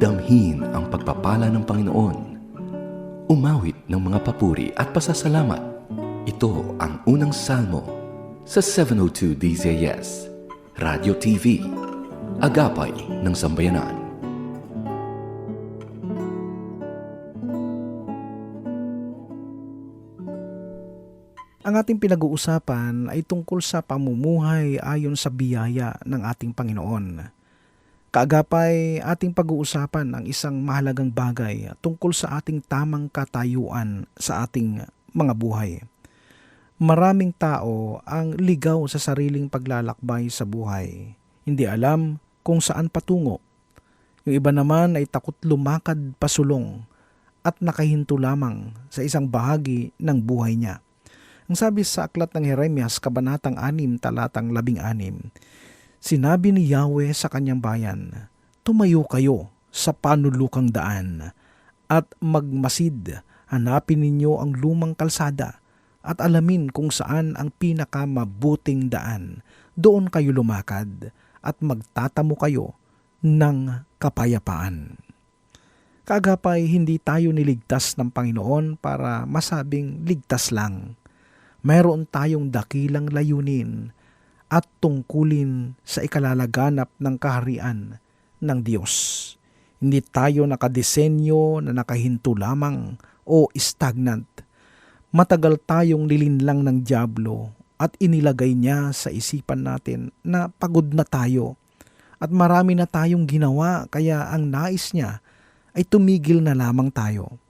Damhin ang pagpapala ng Panginoon. Umawit ng mga papuri at pasasalamat. Ito ang unang salmo sa 702 DZS, Radio TV, Agapay ng Sambayanan. Ang ating pinag-uusapan ay tungkol sa pamumuhay ayon sa biyaya ng ating Panginoon. Kaagapay ating pag-uusapan ang isang mahalagang bagay tungkol sa ating tamang katayuan sa ating mga buhay. Maraming tao ang ligaw sa sariling paglalakbay sa buhay. Hindi alam kung saan patungo. Yung iba naman ay takot lumakad pasulong at nakahinto lamang sa isang bahagi ng buhay niya. Ang sabi sa aklat ng Jeremias, Kabanatang 6, talatang 16, Sinabi ni Yahweh sa kanyang bayan, Tumayo kayo sa panulukang daan at magmasid. Hanapin ninyo ang lumang kalsada at alamin kung saan ang pinakamabuting daan. Doon kayo lumakad at magtatamo kayo ng kapayapaan. Kaagapay, hindi tayo niligtas ng Panginoon para masabing ligtas lang mayroon tayong dakilang layunin at tungkulin sa ikalalaganap ng kaharian ng Diyos. Hindi tayo nakadesenyo na nakahinto lamang o stagnant. Matagal tayong nilinlang ng Diablo at inilagay niya sa isipan natin na pagod na tayo at marami na tayong ginawa kaya ang nais niya ay tumigil na lamang tayo.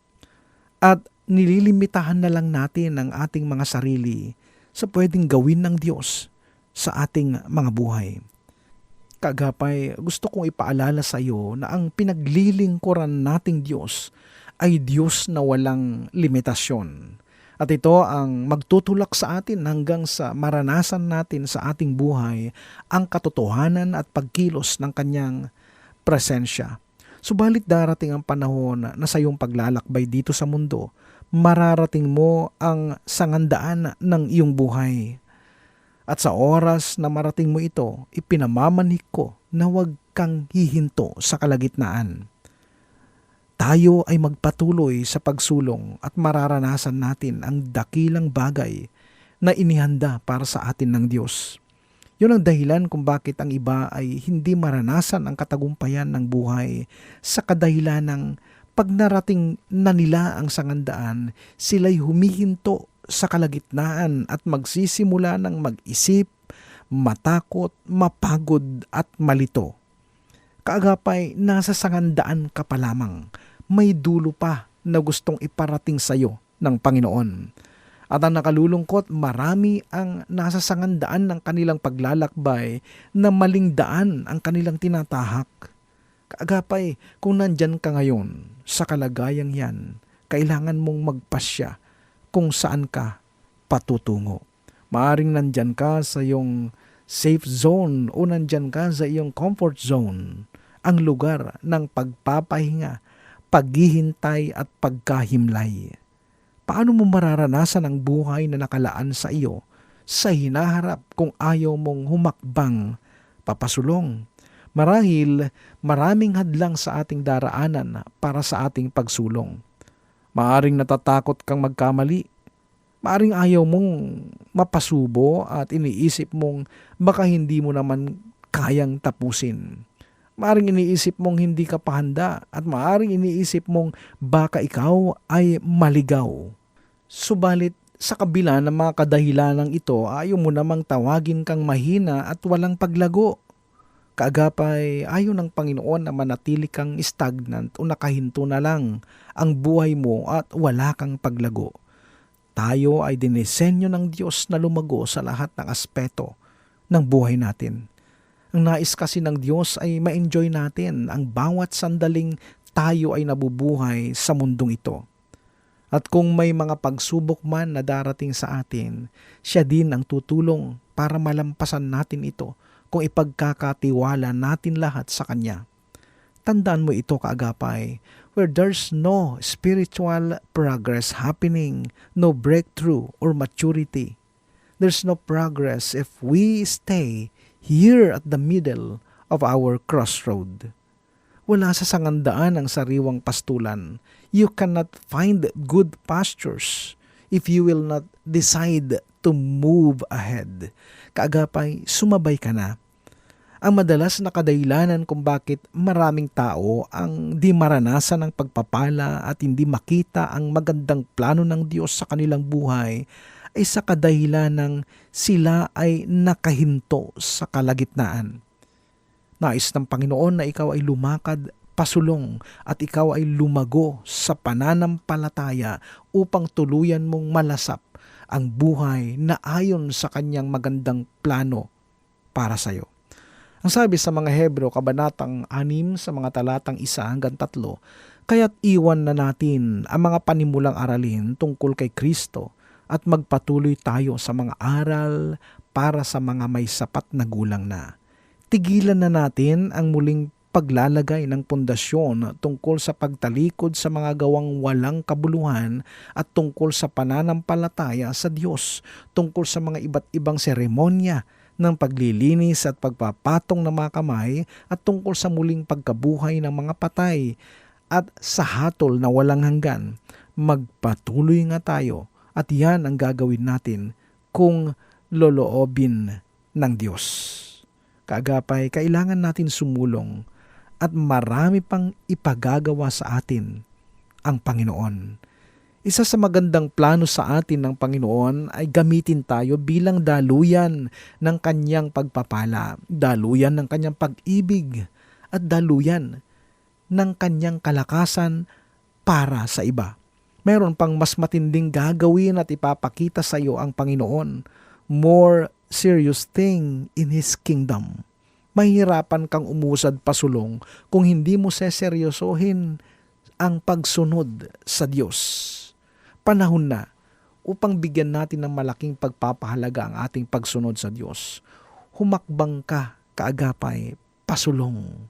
At nililimitahan na lang natin ang ating mga sarili sa pwedeng gawin ng Diyos sa ating mga buhay. Kagapay, gusto kong ipaalala sa iyo na ang pinaglilingkuran nating Diyos ay Diyos na walang limitasyon. At ito ang magtutulak sa atin hanggang sa maranasan natin sa ating buhay ang katotohanan at pagkilos ng kanyang presensya. Subalit darating ang panahon na sa iyong paglalakbay dito sa mundo, mararating mo ang sangandaan ng iyong buhay. At sa oras na marating mo ito, ipinamamanik ko na huwag kang hihinto sa kalagitnaan. Tayo ay magpatuloy sa pagsulong at mararanasan natin ang dakilang bagay na inihanda para sa atin ng Diyos. Yun ang dahilan kung bakit ang iba ay hindi maranasan ang katagumpayan ng buhay sa kadahilan ng pag narating na nila ang sangandaan, sila'y humihinto sa kalagitnaan at magsisimula ng mag-isip, matakot, mapagod at malito. Kaagapay, nasa sangandaan ka pa lamang. May dulo pa na gustong iparating sa iyo ng Panginoon. At ang nakalulungkot, marami ang nasa sangandaan ng kanilang paglalakbay na maling daan ang kanilang tinatahak. Kaagapay, kung nandyan ka ngayon, sa kalagayang yan, kailangan mong magpasya kung saan ka patutungo. Maaring nandyan ka sa iyong safe zone o nandyan ka sa iyong comfort zone, ang lugar ng pagpapahinga, paghihintay at pagkahimlay. Paano mo mararanasan ang buhay na nakalaan sa iyo sa hinaharap kung ayaw mong humakbang papasulong Marahil maraming hadlang sa ating daraanan para sa ating pagsulong. Maaring natatakot kang magkamali. Maaring ayaw mong mapasubo at iniisip mong baka hindi mo naman kayang tapusin. Maaring iniisip mong hindi ka pahanda at maaring iniisip mong baka ikaw ay maligaw. Subalit sa kabila ng mga kadahilanang ito, ayaw mo namang tawagin kang mahina at walang paglago. Kaagapay, ayaw ng Panginoon na manatili kang stagnant o nakahinto na lang ang buhay mo at wala kang paglago. Tayo ay dinisenyo ng Diyos na lumago sa lahat ng aspeto ng buhay natin. Ang nais kasi ng Diyos ay ma-enjoy natin ang bawat sandaling tayo ay nabubuhay sa mundong ito. At kung may mga pagsubok man na darating sa atin, siya din ang tutulong para malampasan natin ito kung ipagkakatiwala natin lahat sa Kanya. Tandaan mo ito kaagapay, where there's no spiritual progress happening, no breakthrough or maturity. There's no progress if we stay here at the middle of our crossroad. Wala sa sangandaan ang sariwang pastulan. You cannot find good pastures if you will not decide to move ahead. Kaagapay, sumabay ka na. Ang madalas na kadahilanan kung bakit maraming tao ang di maranasan ng pagpapala at hindi makita ang magandang plano ng Diyos sa kanilang buhay ay sa kadahilan ng sila ay nakahinto sa kalagitnaan. Nais ng Panginoon na ikaw ay lumakad pasulong at ikaw ay lumago sa pananampalataya upang tuluyan mong malasap ang buhay na ayon sa kanyang magandang plano para sa iyo. Ang sabi sa mga Hebro, kabanatang 6 sa mga talatang 1 hanggang 3, kaya't iwan na natin ang mga panimulang aralin tungkol kay Kristo at magpatuloy tayo sa mga aral para sa mga may sapat na gulang na. Tigilan na natin ang muling paglalagay ng pundasyon tungkol sa pagtalikod sa mga gawang walang kabuluhan at tungkol sa pananampalataya sa Diyos, tungkol sa mga iba't ibang seremonya ng paglilinis at pagpapatong ng mga kamay at tungkol sa muling pagkabuhay ng mga patay at sa hatol na walang hanggan. Magpatuloy nga tayo at yan ang gagawin natin kung loloobin ng Diyos. Kaagapay, kailangan natin sumulong at marami pang ipagagawa sa atin ang Panginoon. Isa sa magandang plano sa atin ng Panginoon ay gamitin tayo bilang daluyan ng kanyang pagpapala, daluyan ng kanyang pag-ibig, at daluyan ng kanyang kalakasan para sa iba. Meron pang mas matinding gagawin at ipapakita sa iyo ang Panginoon. More serious thing in His kingdom. Mahirapan kang umusad pasulong kung hindi mo seseryosohin ang pagsunod sa Diyos panahon na upang bigyan natin ng malaking pagpapahalaga ang ating pagsunod sa Diyos. Humakbang ka, kaagapay, pasulong.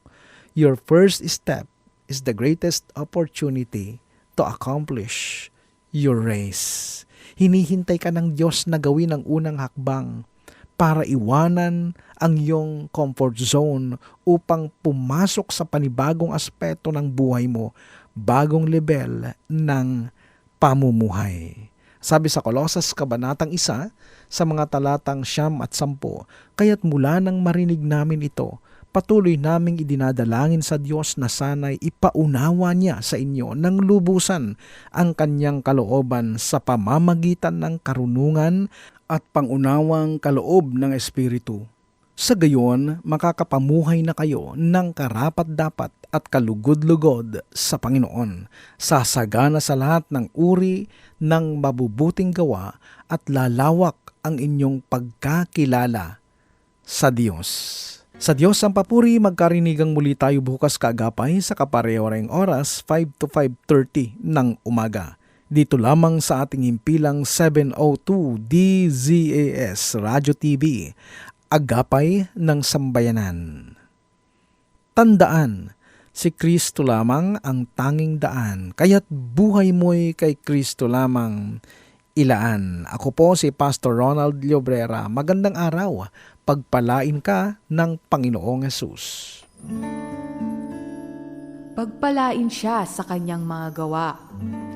Your first step is the greatest opportunity to accomplish your race. Hinihintay ka ng Diyos na gawin ang unang hakbang para iwanan ang iyong comfort zone upang pumasok sa panibagong aspeto ng buhay mo, bagong level ng pamumuhay. Sabi sa Kolosas Kabanatang 1 sa mga talatang siyam at sampo, kaya't mula nang marinig namin ito, patuloy naming idinadalangin sa Diyos na sana'y ipaunawa niya sa inyo ng lubusan ang kanyang kalooban sa pamamagitan ng karunungan at pangunawang kaloob ng Espiritu. Sa gayon, makakapamuhay na kayo ng karapat-dapat at kalugod-lugod sa Panginoon, sasagana sa lahat ng uri ng mabubuting gawa at lalawak ang inyong pagkakilala sa Diyos. Sa Diyos ang papuri, magkarinigang muli tayo bukas kaagapay sa kapareho oras 5 to 5.30 ng umaga. Dito lamang sa ating himpilang 702 DZAS Radio TV, Agapay ng Sambayanan. Tandaan, si Kristo lamang ang tanging daan, kaya't buhay mo'y kay Kristo lamang ilaan. Ako po si Pastor Ronald Llobrera. Magandang araw. Pagpalain ka ng Panginoong Yesus. Pagpalain siya sa kanyang mga gawa.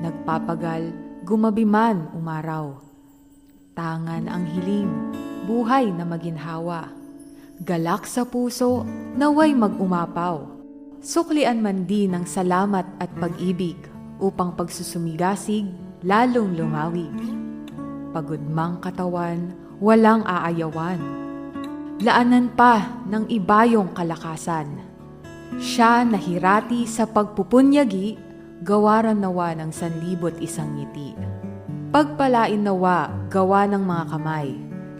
Nagpapagal, gumabi man umaraw. Tangan ang hiling, buhay na maginhawa. Galak sa puso, naway mag-umapaw. Suklian man din ng salamat at pag-ibig upang pagsusumigasig lalong lumawig. Pagudmang katawan, walang aayawan. Laanan pa ng ibayong kalakasan. Siya nahirati sa pagpupunyagi, gawaran nawa ng sanlibot isang ngiti. Pagpalain nawa, gawa ng mga kamay,